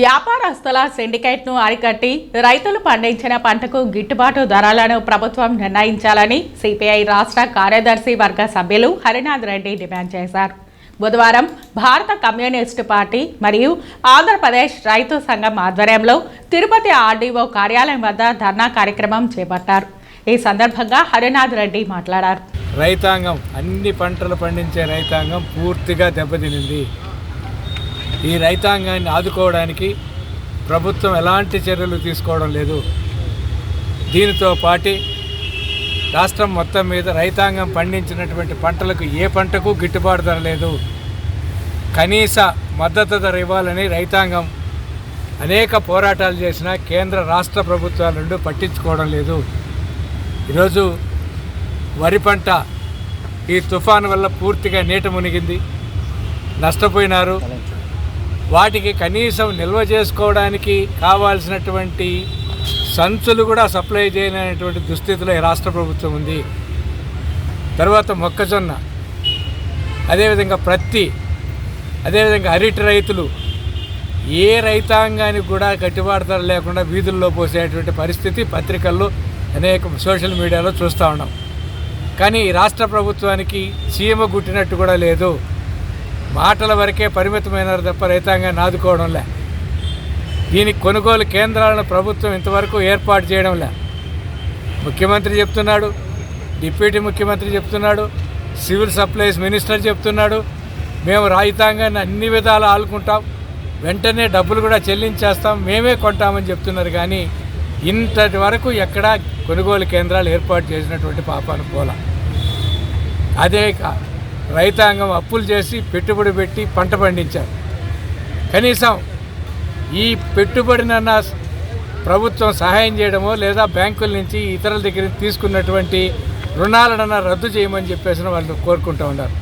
వ్యాపారస్తుల సిండికేట్ను అరికట్టి రైతులు పండించిన పంటకు గిట్టుబాటు ధరలను ప్రభుత్వం నిర్ణయించాలని సిపిఐ రాష్ట్ర కార్యదర్శి వర్గ సభ్యులు హరినాథ్ రెడ్డి డిమాండ్ చేశారు. బుధవారం భారత కమ్యూనిస్టు పార్టీ మరియు ఆంధ్రప్రదేశ్ రైతు సంఘం ఆధ్వర్యంలో తిరుపతి ఆర్డీఓ కార్యాలయం వద్ద ధర్నా కార్యక్రమం చేపట్టారు. ఈ సందర్భంగా హరినాథ్ రెడ్డి మాట్లాడారు. రైతాంగం అన్ని పంటలు పండించే రైతాంగం పూర్తిగా దెబ్బతినింది. ఈ రైతాంగాన్ని ఆదుకోవడానికి ప్రభుత్వం ఎలాంటి చర్యలు తీసుకోవడం లేదు. దీనితో పాటి రాష్ట్రం మొత్తం మీద రైతాంగం పండించినటువంటి పంటలకు ఏ పంటకు గిట్టుబాటు ధర లేదు. కనీస మద్దతు ధర ఇవ్వాలని రైతాంగం అనేక పోరాటాలు చేసినా కేంద్ర రాష్ట్ర ప్రభుత్వాల నుండి పట్టించుకోవడం లేదు. ఈరోజు వరి పంట ఈ తుఫాను వల్ల పూర్తిగా నీట మునిగింది. నష్టపోయినారు. వాటికి కనీసం నిల్వ చేసుకోవడానికి కావాల్సినటువంటి సంచులు కూడా సప్లై చేయలేనటువంటి దుస్థితిలో ఈ రాష్ట్ర ప్రభుత్వం ఉంది. తర్వాత మొక్కజొన్న. అదేవిధంగా ప్రత్తి. అదేవిధంగా అరటి రైతులు. ఏ రైతాంగానికి కూడా కట్టుబాటు లేకుండా వీధుల్లో పోసేటువంటి పరిస్థితి పత్రికల్లో అనేక సోషల్ మీడియాలో చూస్తూ ఉన్నాం. కానీ రాష్ట్ర ప్రభుత్వానికి చీమ గుట్టినట్టు కూడా లేదు. మాటల వరకే పరిమితమైనారు తప్ప రైతాంగాన్ని ఆదుకోవడంలే దీనికి కొనుగోలు కేంద్రాలను ప్రభుత్వం ఇంతవరకు ఏర్పాటు చేయడంలే ముఖ్యమంత్రి చెప్తున్నాడు డిప్యూటీ ముఖ్యమంత్రి చెప్తున్నాడు సివిల్ సప్లైస్ మినిస్టర్ చెప్తున్నాడు మేము రైతాంగాన్ని అన్ని విధాలు ఆలుకుంటాం వెంటనే డబ్బులు కూడా చెల్లించేస్తాం మేమే కొంటామని చెప్తున్నారు కానీ ఇంతటి వరకు ఎక్కడా కొనుగోలు కేంద్రాలు ఏర్పాటు చేసినటువంటి పాపాను పోల. అదే కా- రైతాంగం అప్పులు చేసి పెట్టుబడి పెట్టి పంట పండించారు. కనీసం ఈ పెట్టుబడినన్న ప్రభుత్వం సహాయం చేయడమో లేదా బ్యాంకుల నుంచి ఇతరుల దగ్గర తీసుకున్నటువంటి రుణాలనన్నా రద్దు చేయమని చెప్పేసి వాళ్ళు కోరుకుంటూ ఉన్నారు.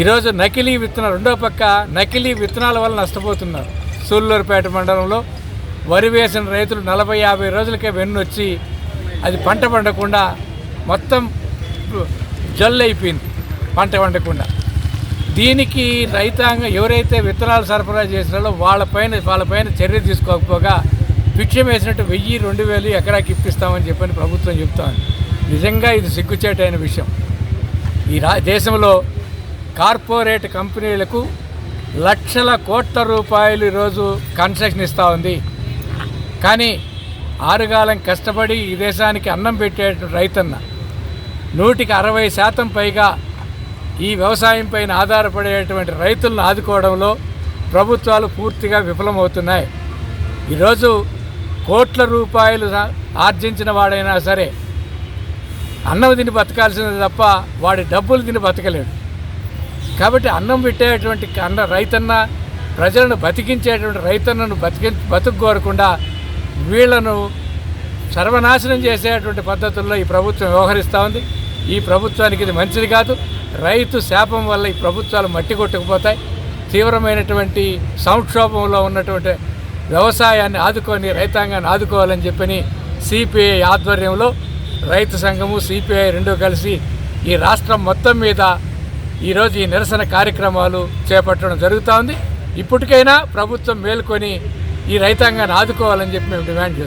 ఈరోజు నకిలీ విత్తన రెండో పక్క నకిలీ విత్తనాల వల్ల నష్టపోతున్నారు. సూళ్ళూరుపేట మండలంలో వరి వేసిన రైతులు నలభై యాభై రోజులకే వెన్నొచ్చి అది పంట పండకుండా మొత్తం జల్లు అయిపోయింది. పంట పండకుండా దీనికి రైతాంగం ఎవరైతే విత్తనాలు సరఫరా చేసినారో వాళ్ళపైన వాళ్ళపైన చర్య తీసుకోకపోగా భిక్షం వేసినట్టు వెయ్యి రెండు వేలు ఎకరాకి ఇప్పిస్తామని చెప్పని ప్రభుత్వం చెప్తాను నిజంగా ఇది సిగ్గుచేటైన విషయం. ఈ రా దేశంలో కార్పొరేట్ కంపెనీలకు లక్షల కోట్ల రూపాయలు ఈరోజు కన్సెషన్ ఇస్తూ ఉంది. కానీ ఆరుగాలం కష్టపడి ఈ దేశానికి అన్నం పెట్టే రైతన్న నూటికి అరవై శాతం పైగా ఈ వ్యవసాయం పైన ఆధారపడేటువంటి రైతులను ఆదుకోవడంలో ప్రభుత్వాలు పూర్తిగా విఫలమవుతున్నాయి. ఈరోజు కోట్ల రూపాయలు ఆర్జించిన వాడైనా సరే అన్నం తిని బతకాల్సింది తప్ప వాడి డబ్బులు తిని బతకలేడు. కాబట్టి అన్నం పెట్టేటువంటి అన్న రైతన్న ప్రజలను బతికించేటువంటి రైతన్నను బతికి బతుకు కోరకుండా వీళ్ళను సర్వనాశనం చేసేటువంటి పద్ధతుల్లో ఈ ప్రభుత్వం వ్యవహరిస్తూ ఉంది. ఈ ప్రభుత్వానికి ఇది మంచిది కాదు. రైతు శాపం వల్ల ఈ ప్రభుత్వాలు మట్టి కొట్టుకుపోతాయి. తీవ్రమైనటువంటి సంక్షోభంలో ఉన్నటువంటి వ్యవసాయాన్ని ఆదుకొని రైతాంగాన్ని ఆదుకోవాలని చెప్పని సిపిఐ ఆధ్వర్యంలో రైతు సంఘము సిపిఐ రెండు కలిసి ఈ రాష్ట్రం మొత్తం మీద ఈరోజు ఈ నిరసన కార్యక్రమాలు చేపట్టడం జరుగుతూ ఉంది. ఇప్పటికైనా ప్రభుత్వం మేల్కొని ఈ రైతాంగాన్ని ఆదుకోవాలని చెప్పి మేము డిమాండ్ చేస్తున్నాం.